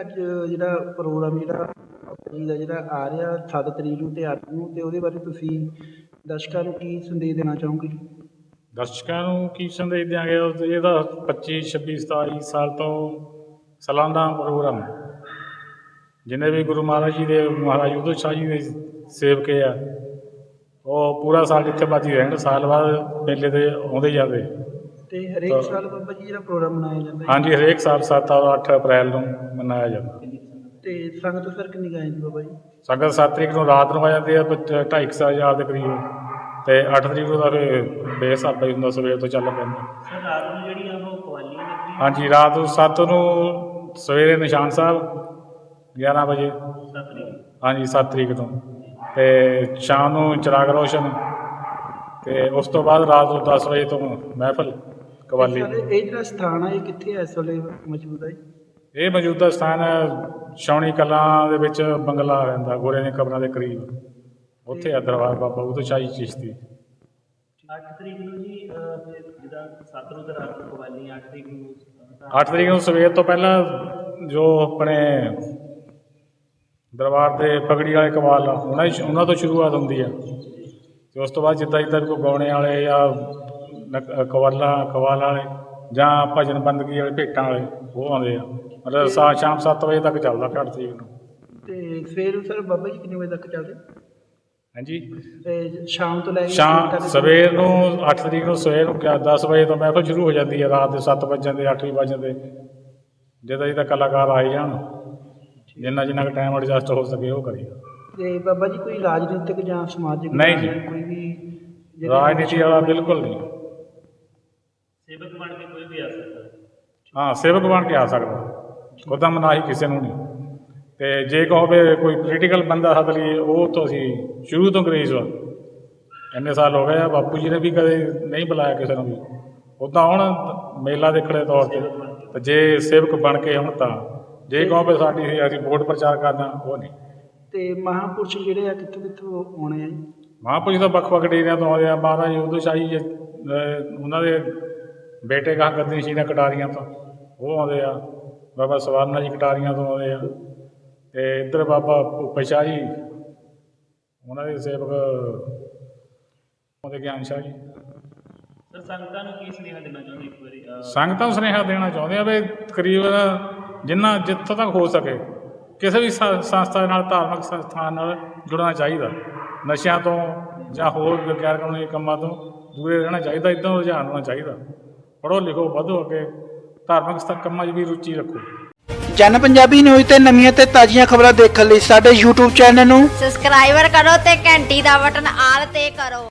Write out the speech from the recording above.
ਅੱਜ ਜਿਹੜਾ ਪ੍ਰੋਗਰਾਮ ਜਿਹੜਾ ਜੀ ਦਾ ਜਿਹੜਾ ਆ ਰਿਹਾ 7 ਤਰੀਕ ਨੂੰ ਤੇ 8 ਨੂੰ ਤੇ ਉਹਦੇ ਬਾਰੇ ਤੁਸੀਂ ਦਰਸ਼ਕਾਂ ਨੂੰ ਕੀ ਸੰਦੇਸ਼ ਦੇਣਾ ਚਾਹੋਗੇ? ਦਰਸ਼ਕਾਂ ਨੂੰ ਕੀ ਸੰਦੇਸ਼ ਦਿਆਂਗੇ? ਉਹ ਤੇ ਇਹਦਾ 25 26 27 ਸਾਲ ਤੋਂ ਸਾਲਾਨਾ ਪ੍ਰੋਗਰਾਮ। ਹੈ। ਜਿੰਨੇ ਵੀ ਗੁਰੂ ਮਹਾਰਾਜ ਜੀ ਦੇ, ਮਹਾਰਾਜ ਉਦੋਂ ਸ਼ਾਹ ਜੀ ਦੇ ਸੇਵਕੇ ਆ, ਉਹ ਪੂਰਾ ਸਾਲ ਜਿੱਥੇ ਬਾਜੀ ਰਹਿਣ, ਸਾਲ ਬਾਅਦ ਮੇਲੇ ਤੇ ਆਉਂਦੇ ਜਾਂਦੇ। ਤੇ ਹਰੇਕ ਸਾਲ ਬਾਬਾ ਜੀ ਜਿਹੜਾ ਪ੍ਰੋਗਰਾਮ ਮਨਾਇਆ ਜਾਂਦਾ ਹੈ। ਹਾਂਜੀ ਹਰੇਕ ਸਾਲ 7 ਔਰ 8 ਅਪ੍ਰੈਲ ਨੂੰ ਮਨਾਇਆ ਜਾਂਦਾ। ਤੇ ਸੰਗਤ ਸਰ ਕਿੰਨੀ ਗਾਏ ਜੀ ਬਾਬਾ ਜੀ? ਸੰਗਤ 7 ਤਰੀਕ ਨੂੰ ਰਾਤ ਨੂੰ ਆ ਜਾਂਦੀ ਆ 2.5 ਹਜ਼ਾਰ ਦੇ ਕਰੀਬ। ਤੇ 8 ਤਰੀਕ ਨੂੰ ਫਿਰ ਬੇਸਾਬਾ ਹੀ ਹੁੰਦਾ ਸਵੇਰ ਤੋਂ ਚੱਲ ਪੈਂਦਾ। ਸਰ ਰਾਤ ਨੂੰ ਜਿਹੜੀ ਆ ਉਹ ਕਵਾਲੀ ਲੱਗੀ ਹਾਂਜੀ ਰਾਤ ਨੂੰ 7 ਨੂੰ ਸਵੇਰੇ ਨਿਸ਼ਾਨ ਸਾਹਿਬ 11 ਵਜੇ। 7 ਤਰੀਕ। ਹਾਂਜੀ 7 ਤਰੀਕ ਤੋਂ। ਤੇ ਸ਼ਾਮ ਨੂੰ ਚਿਰਾਗ ਰੋਸ਼ਨ। ਤੇ ਉਸ ਤੋਂ ਬਾਅਦ ਰਾਤ ਨੂੰ 10 ਵਜੇ ਤੋਂ ਮਹਿਫਲ। ਕਵਾਲੀ ਸਰ ਇਹ ਜਿਹੜਾ ਸਥਾਨ ਹੈ ਇਹ ਕਿੱਥੇ ਹੈ ਇਸ ਵੇਲੇ ਮੌਜੂਦ ਹੈ ਜੀ? ਇਹ ਮੌਜੂਦਾ ਸਥਾਨ ਸ਼ੌਣੀ ਕਲਾਂ ਦੇ ਵਿੱਚ ਬੰਗਲਾ ਰਹਿੰਦਾ ਗੋਰੇ ਦੀਆਂ ਕਬਰਾਂ ਦੇ ਕਰੀਬ। ਉੱਥੇ ਆ ਦਰਬਾਰ ਬਾਬਾ ਉਦੋਂ ਸ਼ਾਹੀ ਚਿਸ਼ਤੀ। 8 ਤਰੀਕ ਨੂੰ ਜੀ ਅਹ, ਫਿਰ ਜਿਹਦਾ 7 ਨੂੰ ਤੇ ਰਾਤ ਨੂੰ ਕਵਾਲੀ 8 ਤਰੀਕ ਨੂੰ ਅਹ, 8 ਤਰੀਕ ਨੂੰ ਸਵੇਰ ਤੋਂ ਪਹਿਲਾਂ ਜੋ ਆਪਣੇ ਦਰਬਾਰ ਦੇ ਪਗੜੀ ਵਾਲੇ ਕਵਾਲ ਆ ਉਹਨਾਂ ਦੀ- ਉਹਨਾਂ ਤੋਂ ਸ਼ੁਰੂਆਤ ਹੁੰਦੀ ਆ। ਤੇ ਉਸ ਤੋਂ ਬਾਅਦ ਜਿੱਦਾਂ ਜਿੱਦਾਂ ਕੋਈ ਗਾਉਣੇ ਵਾਲੇ ਜਾਂ ਕਵਾਲਾਂ ਕਵਾਲ ਵਾਲੇ ਜਾਂ ਭਜਨ ਬੰਦਗੀ ਵਾਲੇ ਭੇਟਾਂ ਵਾਲੇ ਉਹ ਆਉਂਦੇ ਆ। ਮਤਲਬ ਸਾ ਸ਼ਾਮ 7 ਵਜੇ ਤੱਕ ਚੱਲਦਾ 8 ਤਰੀਕ ਨੂੰ ਤੇ ਨੂੰ ਸਰ ਬਾਬਾ ਜੀ ਕਿੰਨੇ ਵਜੇ ਤੱਕ ਚੱਲਦੇ? ਹਾਂਜੀ। ਤੇ ਸ਼ਾਮ ਤੋਂ ਲੈ ਕੇ ਸ਼ਾਮ ਸਵੇਰ ਨੂੰ 8 ਤਰੀਕ ਨੂੰ ਸਵੇਰ ਨੂੰ ਕਿਆ 10 ਵਜੇ ਤੋਂ ਮਹਿਫਲ ਸ਼ੁਰੂ ਹੋ ਜਾਂਦੀ ਹੈ ਰਾਤ ਦੇ 7 ਵਜੇ ਦੇ 8 ਵਜੇ ਦੇ। ਜਿੱਦਾਂ ਜਿੱਦਾਂ ਕਲਾਕਾਰ ਆਈ ਜਾਣ ਜਿੰਨਾ ਜਿੰਨਾ ਕੁ ਟਾਈਮ ਐਡਜਸਟ ਹੋ ਸਕੇ ਉਹ ਕਰੀਏ। ਤੇ ਬਾਬਾ ਜੀ ਕੋਈ ਰਾਜਨੀਤਿਕ ਜਾਂ ਸਮਾਜਿਕ ਨਹੀਂ। ਕੋਈ ਵੀ ਰਾਜਨੀਤੀ ਵਾਲਾ ਬਿਲਕੁਲ ਨਹੀਂ। ਸੇਵਕ ਬਣ ਕੇ ਕੋਈ ਵੀ ਆ ਸਕਦਾ ਹਾਂ। ਸੇਵਕ ਬਣ ਕੇ ਆ ਸਕਦਾ ਉਹਦਾ ਮਨਾਹੀ ਕਿਸੇ ਨੂੰ ਨਹੀਂ। ਤੇ ਜੇ ਕਹੋ ਵੀ ਕੋਈ ਪੋਲੀਟੀਕਲ ਬੰਦਾ ਹੱਦ ਲਈ ਉਹ ਤਾਂ ਅਸੀਂ ਸ਼ੁਰੂ ਤੋਂ ਗਰੇਜ ਵਾ ਇੰਨੇ ਸਾਲ ਹੋ ਗਏ ਆ ਬਾਪੂ ਜੀ ਨੇ ਵੀ ਕਦੇ ਨਹੀਂ ਬੁਲਾਇਆ ਕਿਸੇ ਨੂੰ ਵੀ। ਉਦਾਂ ਹੁਣ ਮੇਲਾ ਦੇਖਣ ਦੇ ਤੌਰ ਤੇ। ਤੇ ਜੇ ਸੇਵਕ ਬਣ ਕੇ ਹੁਣ ਤਾਂ ਜੇ ਕਹੋ ਵੀ ਸਾਡੀ ਅਸੀਂ ਵੋਟ ਪ੍ਰਚਾਰ ਕਰਨਾ ਉਹ ਨਹੀਂ। ਤੇ ਮਹਾਪੁਰਸ਼ ਜਿਹੜੇ ਆ ਕਿੱਥੋਂ ਕਿੱਥੋਂ ਆਉਣੇ ਆ ਮਹਾਂਪੁਰਸ਼ ਤਾਂ ਵੱਖ ਵੱਖ ਡੇਰਿਆਂ ਤੋਂ ਆਉਂਦੇ ਆ। ਮਹਾਰਾਜ ਉਦੋਂ ਸ਼ਾਹੀ ਉਹਨਾਂ ਦੇ ਬੇਟੇ ਕਾ ਗੱਦੀ ਸੀ ਨੇ ਕਟਾਰੀਆਂ ਤੋਂ ਉਹ ਆਉਂਦੇ ਆ ਬਾਬਾ ਸਵਾਰਨਾ ਜੀ ਕਟਾਰੀਆਂ ਤੋਂ ਆਉਂਦੇ ਆ। ਤੇ ਇੱਧਰ ਬਾਬਾ ਭੂਪੇ ਸ਼ਾਹ ਜੀ ਉਹਨਾਂ ਦੇ ਸੇਵਕ ਉਹਦੇ ਗਿਆਨ ਸ਼ਾਹ ਜੀ। ਸਰ ਸੰਗਤਾਂ ਨੂੰ ਕੀ ਸੁਨੇਹਾ ਦੇਣਾ ਚਾਹੁੰਦੇ ਇੱਕ ਵਾਰੀ? ਸੰਗਤਾਂ ਨੂੰ ਸੁਨੇਹਾ ਦੇਣਾ ਚਾਹੁੰਦੇ ਆ ਵੀ ਤਕਰੀਬਨ ਜਿੰਨਾ ਜਿੱਥੋਂ ਤੱਕ ਹੋ ਸਕੇ ਕਿਸੇ ਵੀ ਸੰਸਥਾ ਨਾਲ ਧਾਰਮਿਕ ਸੰਸਥਾਨ ਨਾਲ ਜੁੜਨਾ ਚਾਹੀਦਾ। ਨਸ਼ਿਆਂ ਤੋਂ ਜਾਂ ਹੋਰ ਗੈਰ ਕਾਨੂੰਨੀ ਕੰਮਾਂ ਤੋਂ ਦੂਰੇ ਰਹਿਣਾ ਚਾਹੀਦਾ ਇਦਾਂ ਰੁਝਾਨ ਹੋਣਾ ਚਾਹੀਦਾ। ਪੜ੍ਹੋ ਲਿਖੋ ਵਧੋ ਅੱਗੇ। ਧਾਰਮਿਕ ਸਥ ਕੰਮਾਂ 'ਚ ਵੀ ਰੁਚੀ ਰੱਖੋ। ਜਨ ਪੰਜਾਬੀ ਨਿਊਜ਼ ਤੇ ਨਵੀਆਂ ਤੇ ਤਾਜ਼ੀਆਂ ਖਬਰਾਂ ਦੇਖਣ ਲਈ ਸਾਡੇ YouTube ਚੈਨਲ ਨੂੰ ਸਬਸਕ੍ਰਾਈਬਰ ਕਰੋ ਤੇ ਘੰਟੀ ਦਾ ਬਟਨ ਆਲ ਤੇ ਕਰੋ।